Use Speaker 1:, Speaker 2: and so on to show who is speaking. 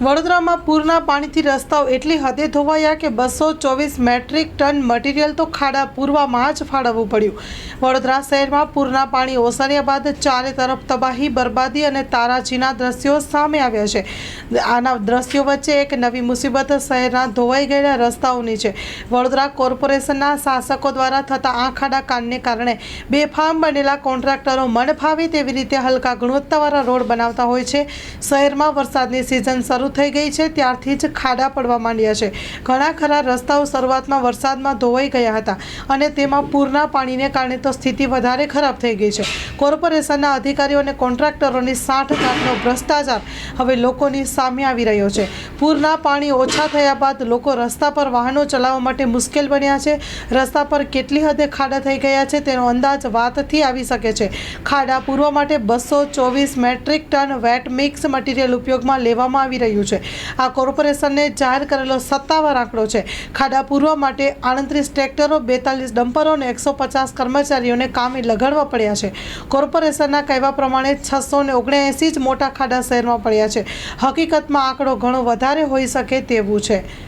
Speaker 1: વડોદરામાં પૂરના પાણીથી રસ્તાઓ એટલી હદે ધોવાયા કે બસો ચોવીસ મેટ્રિક ટન મટીરિયલ તો ખાડા પૂરવામાં જ ફાળવવું પડ્યું. વડોદરા શહેરમાં પૂરના પાણી ઓસર્યા બાદ ચારે તરફ તબાહી, બરબાદી અને તારાજીના દ્રશ્યો સામે આવ્યા છે. આના દ્રશ્યો વચ્ચે એક નવી મુસીબત શહેરના ધોવાઈ ગયેલા રસ્તાઓની છે. વડોદરા કોર્પોરેશનના શાસકો દ્વારા થતા આ ખાડા કાંડને કારણે બેફામ બનેલા કોન્ટ્રાક્ટરો મન ફાવે તેવી રીતે હલકા ગુણવત્તાવાળા રોડ બનાવતા હોય છે. શહેરમાં વરસાદની સિઝન શરૂ થઈ ગઈ છે, ત્યારથી જ ખાડા પડવા માંડ્યા છે. ઘણા ખરા રસ્તાઓ શરૂઆતમાં વરસાદમાં ધોવાઈ ગયા હતા અને તેમાં પૂરના પાણીને કારણે તો સ્થિતિ વધારે ખરાબ થઈ ગઈ છે. કોર્પોરેશનના અધિકારીઓ અને કોન્ટ્રાક્ટરોની સાઠગાંઠનો ભ્રષ્ટાચાર હવે લોકોની સામે આવી રહ્યો છે. પૂરના પાણી ઓછા થયા બાદ લોકો રસ્તા પર વાહનો ચલાવવા માટે મુશ્કેલ બન્યા છે. રસ્તા પર કેટલી હદે ખાડા થઈ ગયા છે તેનો અંદાજ વાતથી આવી શકે છે. ખાડા પૂરવા માટે બસો ચોવીસ metric ton wet mix material ઉપયોગમાં લેવામાં આવી રહ્યું છે. આ કોર્પોરેશનને જાહેર કરેલો સત્તાવાર આંકડો છે. ખાડા પૂરવા માટે આડત્રીસ ટ્રેક્ટરો, બેતાલીસ ડમ્પરો અને એકસો પચાસ કર્મચારીઓને કામે લગાડવા પડ્યા છે. કોર્પોરેશનના કહેવા પ્રમાણે છસો ને ઓગણએંસી જ મોટા ખાડા શહેરમાં પડ્યા છે. હકીકતમાં આંકડો ઘણો વધારે હોઈ શકે તેવું છે.